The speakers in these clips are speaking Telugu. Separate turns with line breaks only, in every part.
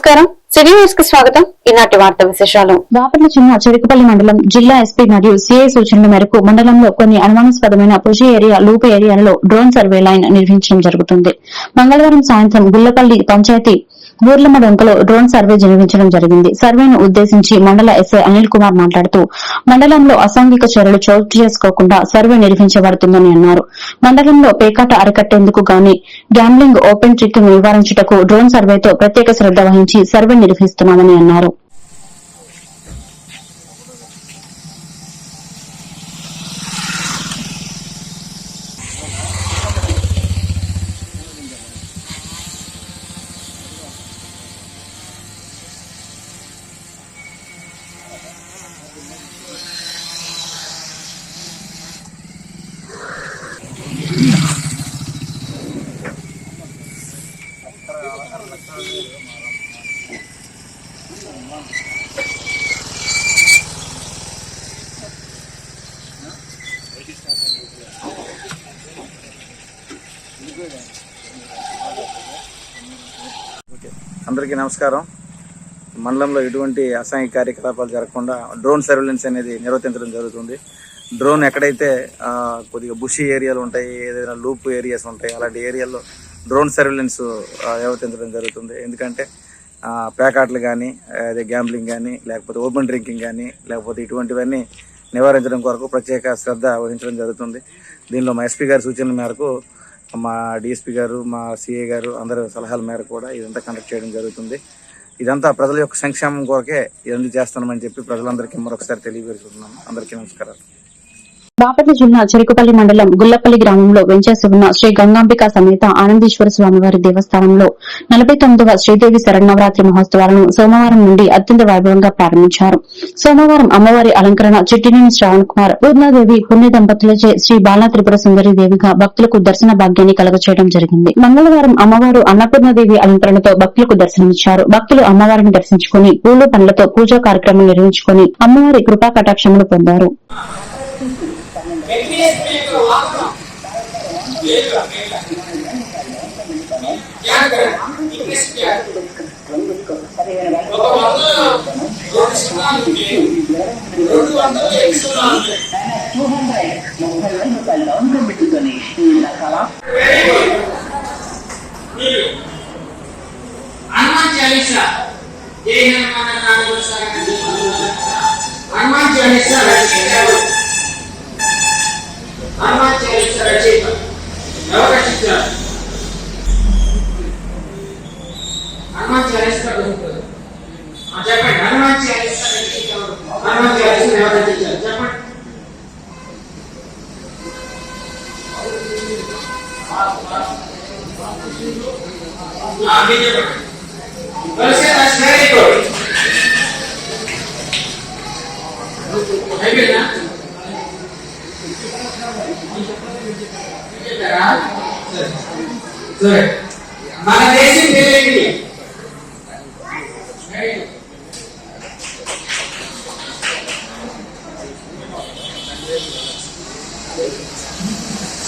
నమస్కారం. సిటీ న్యూస్కి స్వాగతం. ఈనాటి వార్త విశేషాలు.
బాపట్ల జిల్లా చెరుకుపల్లి మండలం జిల్లా ఎస్పీ మరియు సిఐ సూచనల మేరకు మండలంలో కొన్ని అనుమానాస్పదమైన పుషి ఏరియా లూప్ ఏరియాలలో డ్రోన్ సర్వే లైన్ నిర్వహించడం జరుగుతుంది. మంగళవారం సాయంత్రం గుల్లపల్లి పంచాయతీ బూర్లమ డొంకలో డ్రోన్ సర్వే నిర్వహించడం జరిగింది. సర్వేను ఉద్దేశించి మండల ఎస్ఐ అనిల్ కుమార్ మాట్లాడుతూ మండలంలో అసాంఘిక చర్యలు చోటు చేసుకోకుండా సర్వే నిర్వహించబడుతుందని అన్నారు. మండలంలో పేకాట అరికట్టేందుకు గాని గ్యాంబ్లింగ్ ఓపెన్ ట్రిక్ నివారించుటకు డ్రోన్ సర్వేతో ప్రత్యేక శ్రద్ధ వహించి సర్వే నిర్వహిస్తున్నామని అన్నారు.
అందరికీ నమస్కారం. మండలంలో ఎటువంటి అసాంఘిక కార్యకలాపాలు జరగకుండా డ్రోన్ సర్వేలెన్స్ అనేది నిర్వర్తించడం జరుగుతుంది. డ్రోన్ ఎక్కడైతే కొద్దిగా బుషి ఏరియాలు ఉంటాయి ఏదైనా లూప్ ఏరియాస్ ఉంటాయి అలాంటి ఏరియాల్లో డ్రోన్ సర్వేలెన్స్ నిర్వర్తించడం జరుగుతుంది. ఎందుకంటే ప్యాకాట్లు కానీ అదే గ్యాంబ్లింగ్ కానీ లేకపోతే ఓపెన్ డ్రింకింగ్ కానీ లేకపోతే ఇటువంటివన్నీ నివారించడం కొరకు ప్రత్యేక శ్రద్ధ వహించడం జరుగుతుంది. దీనిలో మా ఎస్పీ గారి సూచనల మేరకు మా డిఎస్పీ గారు మా సిఏ గారు అందరి సలహాల మేరకు కూడా ఇదంతా కండక్ట్ చేయడం జరుగుతుంది. ఇదంతా ప్రజల యొక్క సంక్షేమం కొరకే ఇవన్నీ చేస్తున్నామని చెప్పి ప్రజలందరికీ మరొకసారి తెలియజేస్తున్నాము అందరికీ నమస్కారాలు.
బాపట్ల జిల్లా చెరుకుపల్లి మండలం గుల్లపల్లి గ్రామంలో వెంచేసి ఉన్న శ్రీ గంగాంబిక సమేత ఆనందీశ్వర స్వామివారి దేవస్థానంలో నలభై తొమ్మిదవ శ్రీదేవి శరణవరాత్రి మహోత్సవాలను సోమవారం నుండి అత్యంత వైభవంగా ప్రారంభించారు. సోమవారం అమ్మవారి అలంకరణ చిట్టినేని శ్రావణ్ కుమార్ పూర్ణాదేవి పుణ్య దంపతులచే శ్రీ బాలా త్రిపుర సుందరి దేవిగా భక్తులకు దర్శన భాగ్యాన్ని కలగచేయడం జరిగింది. మంగళవారం అమ్మవారు అన్నపూర్ణదేవి అలంకరణతో భక్తులకు దర్శనమిచ్చారు. భక్తులు అమ్మవారిని దర్శించుకుని పూలు పండ్లతో పూజా కార్యక్రమం నిర్వహించుకుని అమ్మవారి కృపా కటాక్షములు పొందారు.
ఎక్విఎస్ మీకు వాపరం లేదురా మేలా क्या करें इंग्लिश क्या ఒక వంద జోడిస్తున్నానికి రెండు వందల ఎక్స్ అయిపోయిందా చెప్పారా సరే సరే మన దేశం పేరేంటి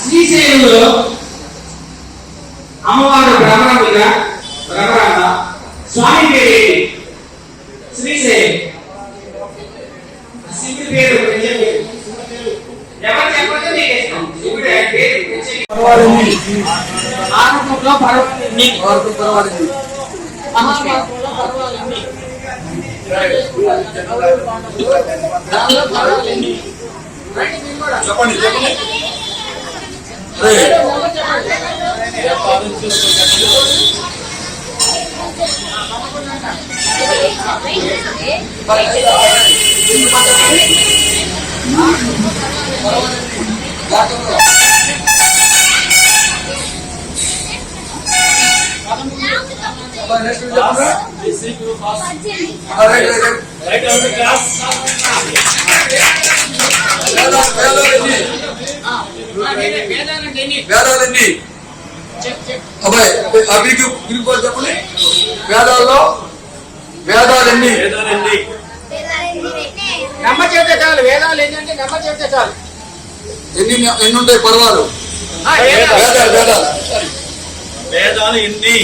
శ్రీశైలంలో అమ్మవారు భ్రమరముగా భ్రమరాంబ స్వామి పేరేంటి శ్రీశైలం శివుడి పేరు కొంచెం చెప్పు. ఎవరు చెప్పండి నీకు ఇష్టం. శివుడి పేరు కొంచెం ఆరంభంలో పర్వాలని మహాభారతంలో పర్వాలని దానిలో పర్వాలని రండి మీరు కూడా.
చెప్పండి చెప్పండి వేదాలన్నీ
వేద- వేదాలంటే ఎన్ని?
వేదాలన్నీ
చెప్పు, చెప్పు.
అబ్బాయి మీకు కూడా చెప్పండి. వేదాల్లో వేదాలన్నీ
నమ్మ చెప్తే చాలు వేదాలు ఏంటంటే నమ్మ చెప్తే చాలు.
ఎన్ని ఎన్ని ఉంటాయి? పర్వాలు.
వేదాలు.
వేదాలు వేదాలు
ఎన్ని?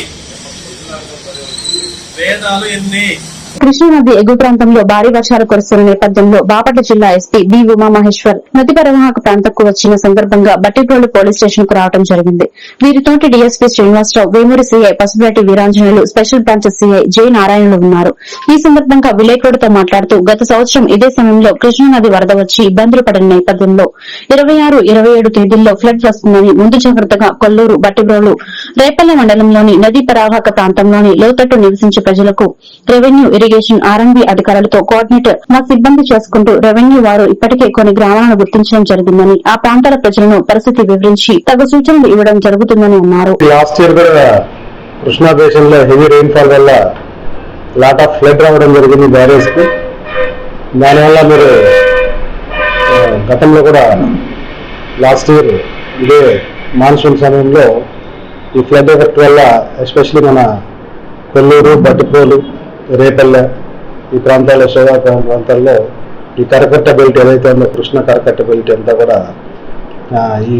వేదాలు ఎన్ని?
కృష్ణానది ఎగువ ప్రాంతంలో భారీ వర్షాలు కురుస్తున్న నేపథ్యంలో బాపట్ల జిల్లా ఎస్పీ బి ఉమామహేశ్వర్ నది పరివాహక ప్రాంతంకు వచ్చిన సందర్భంగా బట్టిప్రోలు పోలీస్ స్టేషన్కు రావడం జరిగింది వీరితోటి DSP Srinivasarao Vemuri CI Pasupuleti Veeranjaneyulu special branch CI J నారాయణలు ఉన్నారు. ఈ సందర్భంగా విలేకరులతో మాట్లాడుతూ గత సంవత్సరం ఇదే సమయంలో కృష్ణానది వరద వచ్చి ఇబ్బందులు పడిన నేపథ్యంలో ఇరవై ఆరు ఇరవై ఏడు తేదీల్లో ఫ్లడ్ వస్తుందని ముందు జాగ్రత్తగా కొల్లూరు బట్టిబ్రోలు రేపల్ల మండలంలోని నదీ పరావాహక ప్రాంతంలోని లోతట్టు నివసించే ప్రజలకు రెవెన్యూ ఇరిగేషన్ ఆర్ఎంబీ అధికారులతో కోఆర్డినేట్ మా సిబ్బంది చేసుకుంటూ రెవెన్యూ వారు ఇప్పటికే కొన్ని గ్రామాలను గుర్తించడం జరిగిందని ఆ ప్రాంతాల ప్రజలను పరిస్థితి వివరించి తగు సూచనలు ఇవ్వడం జరుగుతుందని అన్నారు.
లాస్ట్ ఇయర్ కూడా కృష్ణా దేశంలో లో హెవీ రెయిన్ఫాల్ వల్ల లాట్ ఆఫ్ ఫ్లడ్ రావడం జరిగింది బ్యారేజ్కి. దానివల్ల మీరు గతంలో కూడా లాస్ట్ ఇయర్ ఇదే మాన్సూన్ సమయంలో ఈ ఫ్లడ్ ఎఫెక్ట్ వల్ల ఎస్పెషల్లీ మన కొల్లూరు బట్టిపోలు రేపల్లె ఈ ప్రాంతాల్లో శోభా ప్రాంతాల్లో ఈ కరకట్ట బెల్ట్ ఏదైతే ఉందో కృష్ణ కరకట్ట బెల్ట్ అంతా కూడా ఈ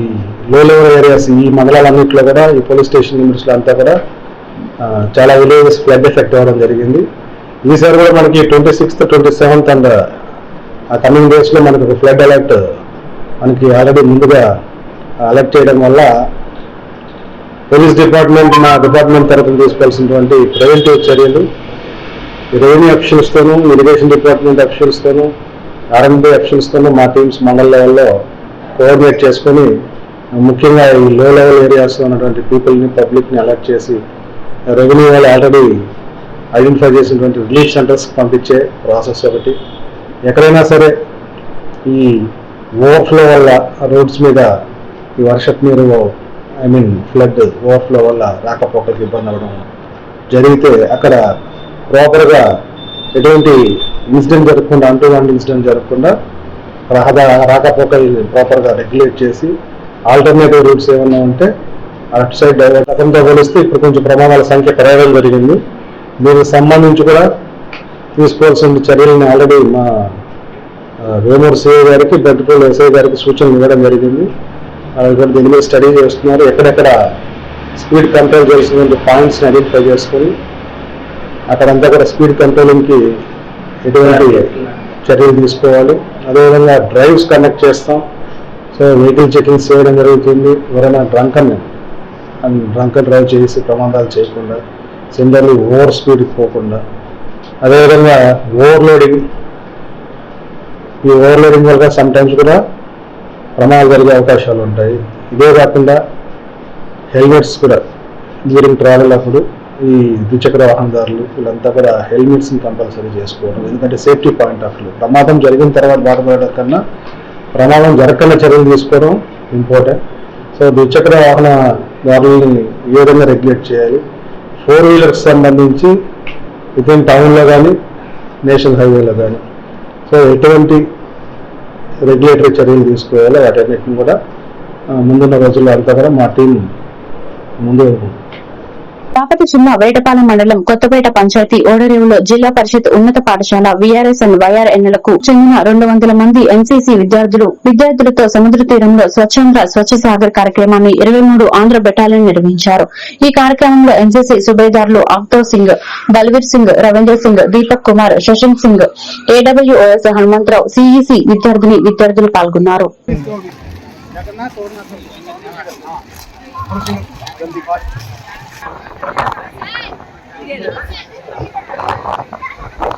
లో లెవెల్ ఏరియాస్ ఈ మండలాలన్నింటిలో కూడా ఈ పోలీస్ స్టేషన్ లిమిట్స్లో అంతా కూడా చాలా విలేజెస్ ఫ్లడ్ ఎఫెక్ట్ అవ్వడం జరిగింది. ఈసారి కూడా మనకి twenty sixth twenty seventh and ఆ కమింగ్ డేస్లో మనకి ఒక ఫ్లడ్ అలర్ట్ మనకి ఆల్రెడీ ముందుగా అలర్ట్ చేయడం వల్ల పోలీస్ డిపార్ట్మెంట్ మా డిపార్ట్మెంట్ తరఫున తీసుకోవాల్సినటువంటి ప్రివెంటివ్ చర్యలు రెవెన్యూ అఫీషియల్స్తోనూ ఇరిగేషన్ డిపార్ట్మెంట్ అఫీషియల్స్తోనూ ఆర్ఎండ్బి అఫీషియల్స్తోనూ మా టీమ్స్ మండల లెవెల్లో కోఆర్డినేట్ చేసుకొని ముఖ్యంగా ఈ లో లెవెల్ ఏరియాస్లో ఉన్నటువంటి పీపుల్ని పబ్లిక్ని అలర్ట్ చేసి రెవెన్యూ వాళ్ళు ఆల్రెడీ ఐడెంటిఫై చేసినటువంటి రిలీఫ్ సెంటర్స్కి పంపించే ప్రాసెస్ ఒకటి. ఎక్కడైనా సరే ఈ ఓవర్ఫ్లో వల్ల రోడ్స్ మీద ఈ వర్షపు నీరు ఐ మీన్ ఫ్లడ్ ఓవర్ఫ్లో వల్ల రాకపోకలకు ఇబ్బంది అవ్వడం జరిగితే అక్కడ ప్రాపర్గా ఎటువంటి ఇన్సిడెంట్ జరగకుండా అంటూ వన్ ఇన్సిడెంట్ జరగకుండా రహదా రాకపోకలు ప్రాపర్గా రెగ్యులేట్ చేసి ఆల్టర్నేటివ్ రూట్స్ ఏమన్నా ఉంటే అటు సైడ్ డైవర్ట్ గతంతో పోలిస్తే ఇప్పుడు కొంచెం ప్రమాదాల సంఖ్య పెరగడం జరిగింది. దీనికి సంబంధించి కూడా తీసుకోవాల్సిన చర్యలను ఆల్రెడీ మా వేమూరు సిఐ గారికి బెడ్రోల్ ఎస్ఐ గారికి సూచనలు ఇవ్వడం జరిగింది. వాళ్ళు కూడా దీని మీద స్టడీ చేస్తున్నారు. ఎక్కడెక్కడ స్పీడ్ కంట్రోల్ చేసినటువంటి పాయింట్స్ని ఐడెంటిఫై చేసుకొని అక్కడంతా కూడా స్పీడ్ కంట్రోలింగ్కి ఎటువంటి చర్యలు తీసుకోవాలి. అదేవిధంగా డ్రైవ్స్ కండక్ట్ చేస్తాం. సో వెహికల్ చెకింగ్స్ చేయడం జరుగుతుంది. ఎవరైనా డ్రంకన్ డ్రంకన్ డ్రైవ్ చేసి ప్రమాదాలు చేయకుండా సిమిలర్లీ ఓవర్ స్పీడ్ పోకుండా అదేవిధంగా ఓవర్లోడింగ్ ఈ ఓవర్లోడింగ్ వల్ల సమ్ టైమ్స్ కూడా ప్రమాదాలు జరిగే అవకాశాలు ఉంటాయి. ఇదే కాకుండా హెల్మెట్స్ కూడా డ్యూరింగ్ ట్రావెల్ అప్పుడు ఈ ద్విచక్ర వాహనదారులు వీళ్ళంతా కూడా హెల్మెట్స్ని కంపల్సరీ చేసుకోవడం ఎందుకంటే సేఫ్టీ పాయింట్ ఆఫ్ వ్యూ. ప్రమాదం జరిగిన తర్వాత బాధపడడం కన్నా ప్రమాదం జరగకుండా చర్యలు తీసుకోవడం ఇంపార్టెంట్. సో ద్విచక్ర వాహన దారులని ఏ విధంగా రెగ్యులేట్ చేయాలి? ఫోర్ వీలర్స్ సంబంధించి విత్ టౌన్లో కానీ నేషనల్ హైవేలో కానీ సో ఎటువంటి రెగ్యులేటరీ చర్యలు తీసుకోవాలో? వాటన్నిటిని కూడా ముందున్న రోజుల్లో అంతా కూడా మా టీం ముందు
పాపతి జిల్లా వేటపాలెం మండలం కొత్తపేట పంచాయతీ ఓడరేవులో జిల్లా పరిషత్ ఉన్నత పాఠశాల వీఆర్ఎస్ అండ్ వైఆర్ఎన్లకు చెందిన రెండు వందల మంది ఎన్సీసీ విద్యార్థులు విద్యార్థులతో సముద్ర తీరంలో స్వచ్ఛంద స్వచ్ఛ సాగర్ కార్యక్రమాన్ని ఇరవై మూడు ఆంధ్ర బెటాలియన్ నిర్వహించారు. ఈ కార్యక్రమంలో ఎన్సీసీ సుబేదారులు అక్తో సింగ్ బల్వీర్ సింగ్ రవీంద్ర సింగ్ దీపక్ కుమార్ శశంక్ సింగ్ ఏడబ్ల్యూఎస్ హనుమంతరావు సిఈసి విద్యార్థిని విద్యార్థులు పాల్గొన్నారు. はい。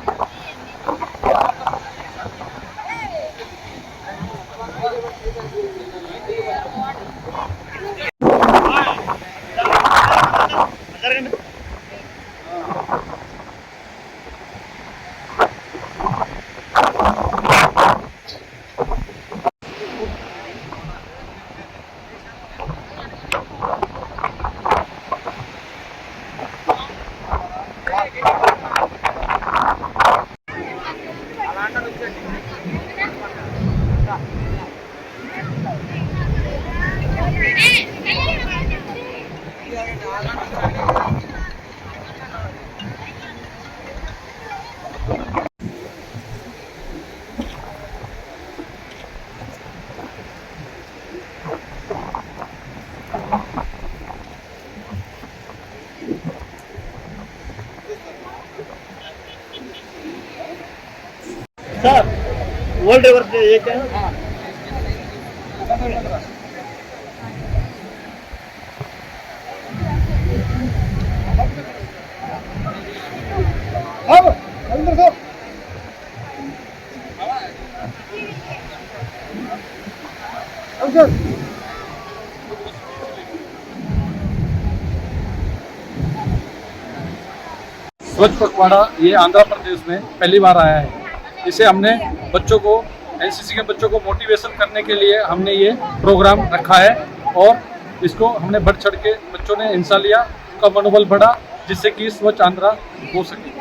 स्वच्छ पखवाड़ा ये आंध्र प्रदेश में पहली बार आया है। इसे हमने बच्चों को एनसीसी के बच्चों को मोटिवेशन करने के लिए हमने ये प्रोग्राम रखा है और इसको हमने बढ़ चढ़ के बच्चों ने हिस्सा लिया उनका मनोबल बढ़ा, जिससे कि स्वच्छ आंध्रा हो सके।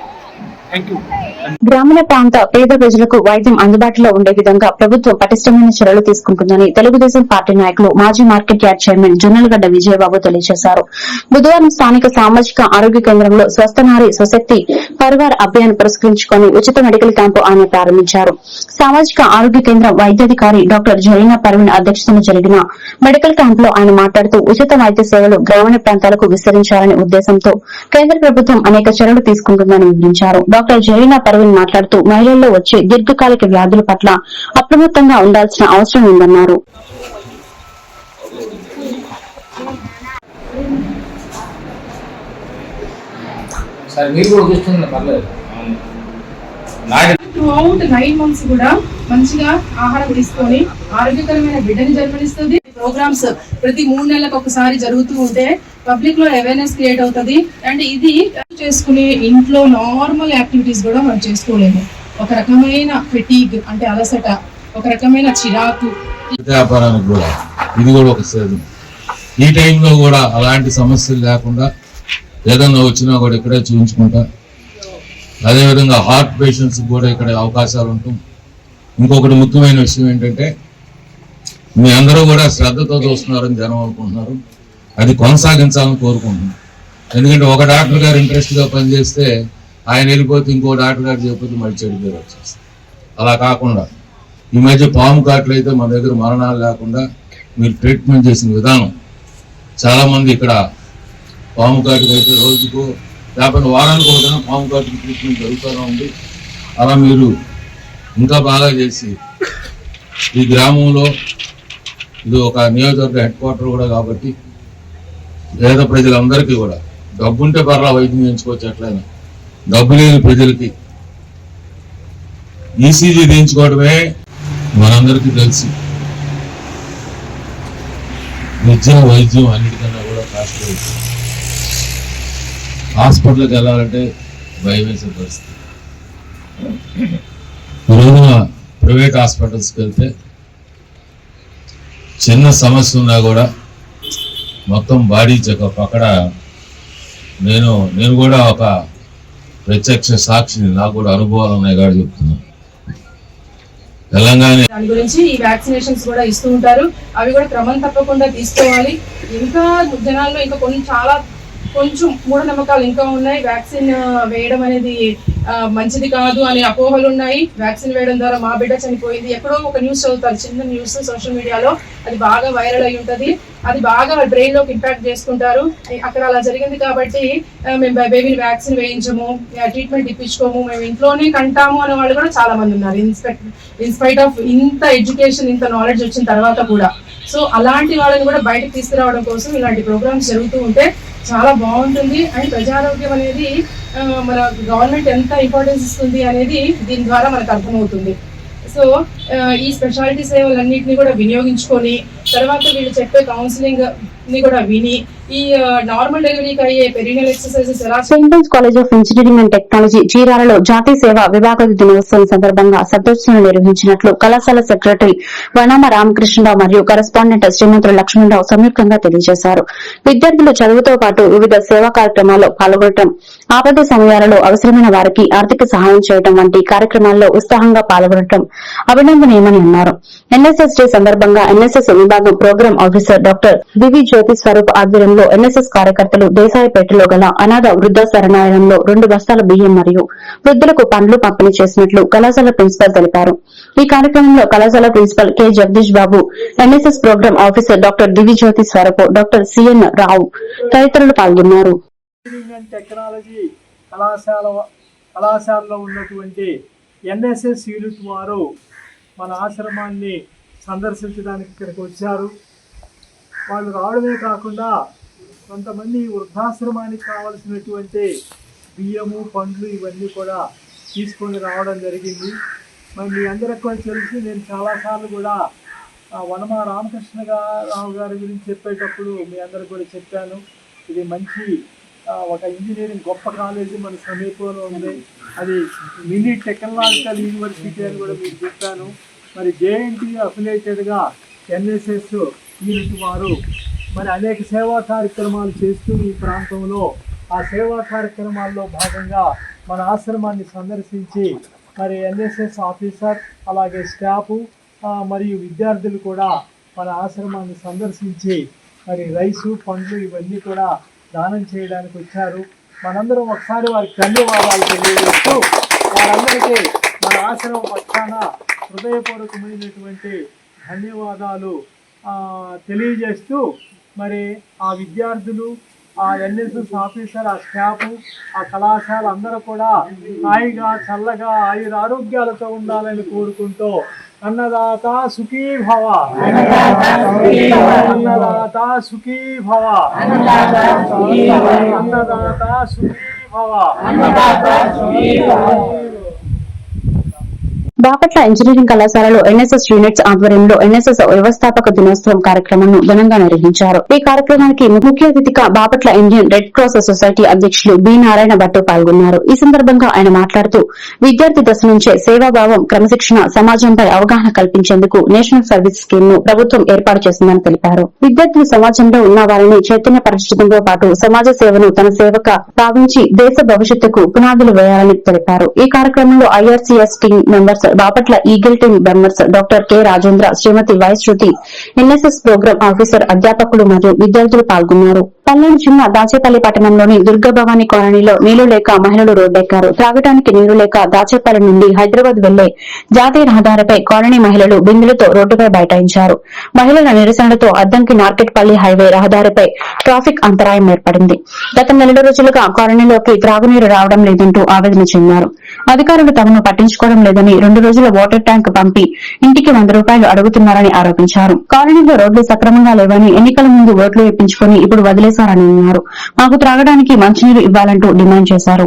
గ్రామీణ ప్రాంత పేద ప్రజలకు వైద్యం అందుబాటులో ఉండే విధంగా ప్రభుత్వం పటిష్టమైన చర్యలు తీసుకుంటుందని తెలుగుదేశం పార్టీ నాయకులు మాజీ market yard chairman Junnalagadda Vijayababu తెలియజేశారు. బుధవారం స్థానిక సామాజిక ఆరోగ్య కేంద్రంలో స్వస్థనారి స్వశక్తి పరివార్ అభియాన్ పురస్కరించుకుని ఉచిత మెడికల్ క్యాంపు ఆయన ప్రారంభించారు. సామాజిక ఆరోగ్య కేంద్రం వైద్యాధికారి డాక్టర్ జరీనా పర్వీన్ అధ్యక్షతన జరిగిన మెడికల్ క్యాంప్లో ఆయన మాట్లాడుతూ ఉచిత వైద్య సేవలు గ్రామీణ ప్రాంతాలకు విస్తరించాలనే ఉద్దేశంతో కేంద్ర ప్రభుత్వం అనేక చర్యలు తీసుకుంటుందని వివరించారు. డాక్టర్ జరీనా పర్వీన్ మాట్లాడుతూ మహిళల్లో వచ్చే దీర్ఘకాలిక వ్యాధుల పట్ల అప్రమత్తంగా ఉండాల్సిన అవసరం ఉందన్నారు.
సరే మీరు కూడా చూస్తుంది పర్లేదు.
అవుట్ నైన్ మంత్స్ కూడా మంచిగా ఆహారం తీసుకొని ఆరోగ్యకరమైన బిడ్డని జన్మనిస్తుంది. ప్రోగ్రామ్స్ ప్రతి మూడు నెలలకు ఒకసారి జరుగుతూ ఉంటే పబ్లిక్లో అవేర్నెస్ క్రియేట్ అవుతుంది. అండ్ ఇది చేసుకునే ఇంట్లో నార్మల్ యాక్టివిటీస్ కూడా మనం చేసుకోలేము. ఒక రకమైన ఫెటీగ్ అంటే అలసట ఒక రకమైన చిరాకు.
వ్యాపారానికి కూడా ఇది కూడా ఒక సీజన్ ఈ టైంలో కూడా అలాంటి సమస్యలు లేకుండా ఏదన్నా వచ్చినా కూడా ఇక్కడే చూపించుకుంటా అదేవిధంగా హార్ట్ పేషెంట్స్ కూడా ఇక్కడ అవకాశాలు ఉంటాం ఇంకొకటి ముఖ్యమైన విషయం ఏంటంటే మీ అందరూ కూడా శ్రద్ధతో చూస్తున్నారని జనం అనుకుంటున్నారు. అది కొనసాగించాలని కోరుకుంటున్నాం. ఎందుకంటే ఒక డాక్టర్ గారు ఇంట్రెస్ట్గా పనిచేస్తే ఆయన వెళ్ళిపోతే ఇంకో డాక్టర్ గారు చేయకపోతే మళ్ళీ చెడు పేరు వచ్చేస్తుంది. అలా కాకుండా ఈ మధ్య పాము కాట్లు అయితే మన దగ్గర మరణాలు లేకుండా మీరు ట్రీట్మెంట్ చేసిన విధానం. చాలామంది ఇక్కడ పాము కాటుకైతే అయితే రోజుకు యాభై వారానికి ఒకటైనా పాము కాటు ట్రీట్మెంట్ జరుగుతూనే ఉంది అలా మీరు ఇంకా బాగా చేసి ఈ గ్రామంలో ఇది ఒక నియోజకవర్గ హెడ్ క్వార్టర్ కూడా కాబట్టి పేద ప్రజలందరికీ కూడా డబ్బుంటే పర్లా వైద్యం చేయించుకోవచ్చు ఎట్లయినా. డబ్బు లేని ప్రజలకి ఈసీజీ తీయించుకోవడమే మనందరికీ తెలిసి. విద్య వైద్యం అన్నిటికన్నా కూడా కాస్ట్ హాస్పిటల్కి వెళ్ళాలంటే భయం వేసే పరిస్థితి. ఈరోజున ప్రైవేట్ హాస్పిటల్స్కి వెళ్తే చిన్న సమస్య ఉన్నా కూడా మొత్తం బాడీ చెకప్. అక్కడ నేను నేను కూడా ఒక ప్రత్యక్ష సాక్షిని నాకు కూడా అనుభవాలు ఉన్నాయి కాదు చెప్తున్నాను. తెలంగాణ
దాని గురించి ఈ వ్యాక్సినేషన్స్ కూడా ఇస్తూ ఉంటారు. అవి కూడా క్రమం తప్పకుండా తీసుకోవాలి. ఇంకా జనాల్లో ఇంకా కొన్ని చాలా కొంచెం మూఢనమ్మకాలు ఇంకా ఉన్నాయి. వ్యాక్సిన్ వేయడం అనేది మంచిది కాదు అనే అపోహలు ఉన్నాయి. వ్యాక్సిన్ వేయడం ద్వారా మా బిడ్డ చనిపోయింది. ఎక్కడో ఒక న్యూస్ చదువుతారు చిన్న న్యూస్ సోషల్ మీడియాలో. అది బాగా వైరల్ అయి ఉంటుంది. అది బాగా బ్రెయిన్లోకి ఇంపాక్ట్ చేసుకుంటారు. అక్కడ అలా జరిగింది కాబట్టి మేము బేబీని వ్యాక్సిన్ వేయించము ట్రీట్మెంట్ ఇప్పించుకోము మేము ఇంట్లోనే కంటాము అనే వాళ్ళు కూడా చాలా మంది ఉన్నారు. ఇన్స్పెక్ట్ ఇన్స్పైట్ ఆఫ్ ఇంత ఎడ్యుకేషన్ ఇంత నాలెడ్జ్ వచ్చిన తర్వాత కూడా. సో అలాంటి వాళ్ళని కూడా బయటకు తీసుకురావడం కోసం ఇలాంటి ప్రోగ్రామ్స్ జరుగుతూ ఉంటే చాలా బాగుంటుంది. అండ్ ప్రజారోగ్యం అనేది మన గవర్నమెంట్ ఎంత ఇంపార్టెన్స్ ఇస్తుంది అనేది దీని ద్వారా మనకు అర్థమవుతుంది. సో ఈ స్పెషాలిటీ సేవలన్నింటినీ కూడా వినియోగించుకొని తర్వాత వీళ్ళు చెప్పే కౌన్సిలింగ్ని కూడా విని ఈ నార్మల్ డెలివరీకి అయ్యే పెరినల్ ఎక్సర్సైజెస్ ఎలా?
Saint John's college of engineering and technology చీరాలలో జాతీయ సేవ విభాగ దినోత్సవం సందర్భంగా సదస్సును నిర్వహించినట్లు కళాశాల సెక్రటరీ వనామ రామకృష్ణరావు మరియు కరెస్పాండెంట్ శ్రీమంతులు లక్ష్మణరావు సంయుక్తంగా తెలియజేశారు. విద్యార్థులు చదువుతో పాటు వివిధ సేవా కార్యక్రమాల్లో పాల్గొనడం ఆపద సమయాలలో అవసరమైన వారికి ఆర్థిక సహాయం చేయడం వంటి కార్యక్రమాల్లో ఉత్సాహంగా పాల్గొనడం అభినందనీయమని అన్నారు. ఎన్ఎస్ఎస్ డే సందర్భంగా ఎన్ఎస్ఎస్ విభాగం program officer doctor V V Jyothi Swaroop ఆధ్వర్యంలో ఎన్ఎస్ఎస్ కార్యకర్తలు దేశాయపేటలో గల అనాథ వృద్ధ శరణాలయంలో రెండు బస్తాల బియ్యం మరియు వృద్ధులకు పండ్లు పంపిణీ చేసినట్లు కళాశాల ప్రిన్సిపల్ తెలిపారు. ఈ కార్యక్రమంలో కళాశాల principal K Jagadish Babu NSS program officer doctor Divijyothi Jyothi doctor CN Rao తదితరులు పాల్గొన్నారు.
టెక్నాలజీ కళాశాల కళాశాలలో ఉన్నటువంటి ఎన్ఎస్ఎస్ యూనిట్ వారు మన ఆశ్రమాన్ని సందర్శించడానికి ఇక్కడికి వచ్చారు. వాళ్ళు రావడమే కాకుండా కొంతమంది వృద్ధాశ్రమానికి కావలసినటువంటి బియ్యము పండ్లు ఇవన్నీ కూడా తీసుకొని రావడం జరిగింది. మరి మీ అందరికి కూడా తెలిసి నేను చాలాసార్లు కూడా వనమ రామకృష్ణ గా- రావు గారి గురించి చెప్పేటప్పుడు మీ అందరికి కూడా చెప్పాను. ఇది మంచి ఒక ఇంజనీరింగ్ గొప్ప కాలేజీ మన సమీపంలో ఉంది. అది మినీ టెక్నాలజికల్ యూనివర్సిటీ అని కూడా మీకు చెప్పాను. మరి జేఎన్టీ అఫిలేటెడ్గా ఎన్ఎస్ఎస్ యూనిట్ వారు మరి అనేక సేవా కార్యక్రమాలు చేస్తూ ఈ ప్రాంతంలో ఆ సేవా కార్యక్రమాల్లో భాగంగా మన ఆశ్రమాన్ని సందర్శించి మరి ఎన్ఎస్ఎస్ ఆఫీసర్ అలాగే స్టాఫ్ మరియు విద్యార్థులు కూడా మన ఆశ్రమాన్ని సందర్శించి మరి రైసు పండ్లు ఇవన్నీ కూడా దానం చేయడానికి వచ్చారు. మనందరం ఒకసారి వారికి ధన్యవాదాలు తెలియజేస్తూ వారందరికీ మన ఆశ్రమం పక్షాన హృదయపూర్వకమైనటువంటి ధన్యవాదాలు తెలియజేస్తూ మరి ఆ విద్యార్థులు ఆ ఎన్ఎస్ఎస్ ఆఫీసర్ ఆ స్టాఫ్ ఆ కళాశాల అందరూ కూడా హాయిగా చల్లగా ఆయుర ఆరోగ్యాలతో ఉండాలని కోరుకుంటూ అన్నదాత సుఖీ భవ. అన్నదాత సుఖీ భవ. అన్నదాత సుఖీ భవ.
బాపట్ల ఇంజనీరింగ్ కళాశాలలో ఎన్ఎస్ఎస్ యూనిట్స్ ఆధ్వర్యంలో ఎన్ఎస్ఎస్ వ్యవస్థాపక దినోత్సవం కార్యక్రమాన్ని ఘనంగా నిర్వహించారు. ఈ కార్యక్రమానికి ముఖ్య అతిథిగా Bapatla Indian Red Cross Society అధ్యక్షులు బి నారాయణ భట్టు పాల్గొన్నారు. ఈ సందర్భంగా ఆయన మాట్లాడుతూ విద్యార్థి దశ నుంచే సేవాభావం క్రమశిక్షణ సమాజంపై అవగాహన కల్పించేందుకు నేషనల్ సర్వీస్ స్కీమ్ను ప్రభుత్వం ఏర్పాటు చేసిందని తెలిపారు. విద్యార్థులు సమాజంలో ఉన్న వారిని చైతన్యపరచడంతో పాటు సమాజ సేవను తన సేవక భావించి దేశ భవిష్యత్తుకు పునాదులు వేయాలని తెలిపారు. ఈ కార్యక్రమంలో IRCS team members Bapatla eagle team members doctor K Rajendra Srimati Y Shruti NSS program officer అధ్యాపకులు మరియు విద్యార్థులు పాల్గొన్నారు. పల్నాడు జిల్లా దాచేపల్లి పట్టణంలోని దుర్గభవాని కాలనీలో నీళ్ళు లేక మహిళలు రోడ్డెక్కారు. త్రాగటానికి నీళ్ళు లేక దాచేపల్లి నుండి హైదరాబాద్ వెళ్ళే జాతీయ రహదారిపై కాలనీ మహిళలు బిందులతో రోడ్డుపై బైఠాయించారు. మహిళల నిరసనలతో అద్దంకి నార్కెట్పల్లి హైవే రహదారిపై ట్రాఫిక్ అంతరాయం ఏర్పడింది. గత నెల రోజులుగా కాలనీలోకి త్రాగునీరు రావడం లేదంటూ ఆవేదన చెందారు. అధికారులు తమను పట్టించుకోవడం లేదని రెండు రోజుల వాటర్ ట్యాంక్ పంపి ఇంటికి వంద రూపాయలు అడుగుతున్నారని ఆరోపించారు. కాలనీలో రోడ్లు సక్రమంగా లేవని ఎన్నికల ముందు ఓట్లు ఇప్పించుకుని ఇప్పుడు చేస్తారని అన్నారు. మాకు త్రాగడానికి మంచినీరు ఇవ్వాలంటూ డిమాండ్ చేశారు.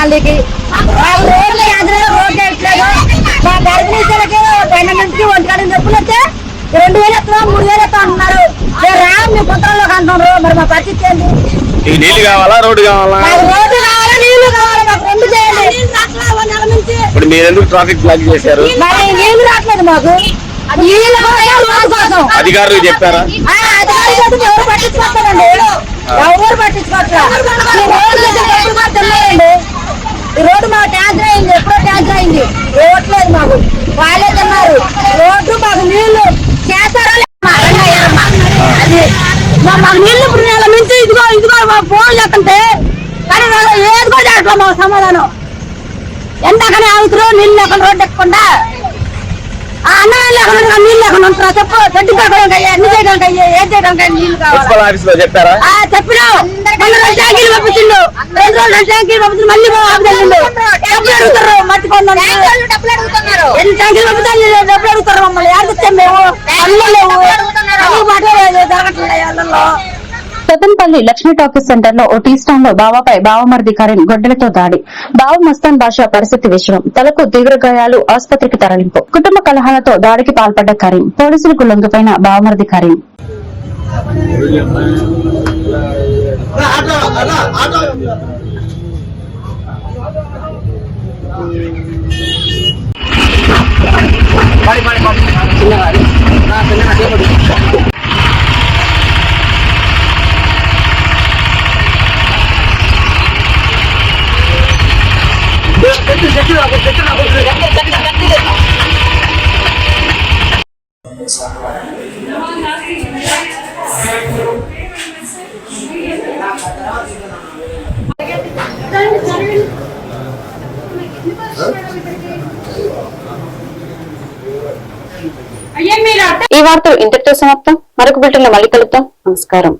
రోడ్లు రోడ్లు వేయట్లేదు మా గర్భిణీ స్త్రీలకి పన్నెండు నుంచి ఒంటి గంట నొప్పులు వస్తే రెండు వేలు ఎత్తాం మూడు వేలు ఎత్తాం అంటున్నారు. రాము మీ పుత్రంలోకి అంటున్నారు. మరి మా పరిస్థితి ఏంటి?
నీళ్ళు కావాలా రోడ్డు కావాలా?
రోడ్డు కావాలి నీళ్ళు కావాలి? మాకు రెండు చేయండి నెల నుంచి
ఇప్పుడు మీరు ఎందుకు ట్రాఫిక్ బ్లాక్ చేశారు?
మరి నీళ్ళు రావట్లేదు మాకు.
చెప్పారా?
అధికారులు చేతులు ఎవరు పట్టించుకోవట్లేదండి. ఎవరు పట్టించుకోవట్లేదు? ఈ రోడ్డు మాకు ట్యాంకర్ అయింది. ఎప్పుడో ట్యాంకర్ అయింది. రోడ్లేదు మాకు. వాళ్ళే తిన్నారు. రోడ్డు మాకు నీళ్ళు చేస్తారో అది మాకు నీళ్ళు ఇప్పుడు నెల మించి ఇదిగో ఇదిగో మాకు ఫోన్ చేస్తుంటే కానీ ఏదిగో చేస్తాం మాకు సమాధానం. ఎంతకనే అవుతారో నీళ్ళు లేకుండా రోడ్డు ఎక్కకుండా కావాలి?
ఆఫీస్లో చెప్పారా?
ఆ చెప్పినావు రెండు ట్యాంకీలు పంపించిండు. రెండు రోజులు రెండు ట్యాంకీలు పంపించిండు. మళ్ళీ డబ్బులు అడుగుతారు మర్చిపోతున్నాం ఎన్ని ట్యాంకీలు పంపుతారు డబ్బులు అడుగుతారు మమ్మల్ని. ఆడుతాం మేము. అల్లు లేవు. అన్ని మాట్లాడలేదు జరగట్లేదు అల్లలో
పెద్దనపల్లి లక్ష్మీ టాకీస్ సెంటర్లో ఓ టీ స్టాండ్లో బావాపై బావమర్ది కరీం గొడ్డలతో దాడి. బావ మస్తాన్ భాష పరిస్థితి విషయం. తలకు తీవ్ర గాయాలు ఆసుపత్రికి తరలింపు. కుటుంబ కలహాలతో దాడికి పాల్పడ్డ కరీం. పోలీసులకు లొంగిపోయిన బావమర్ది కరీం
ఈ వార్తలు ఇంతటితో సమాప్తం. మరొక బిల్టన్ మళ్ళీ కలుద్దాం. నమస్కారం.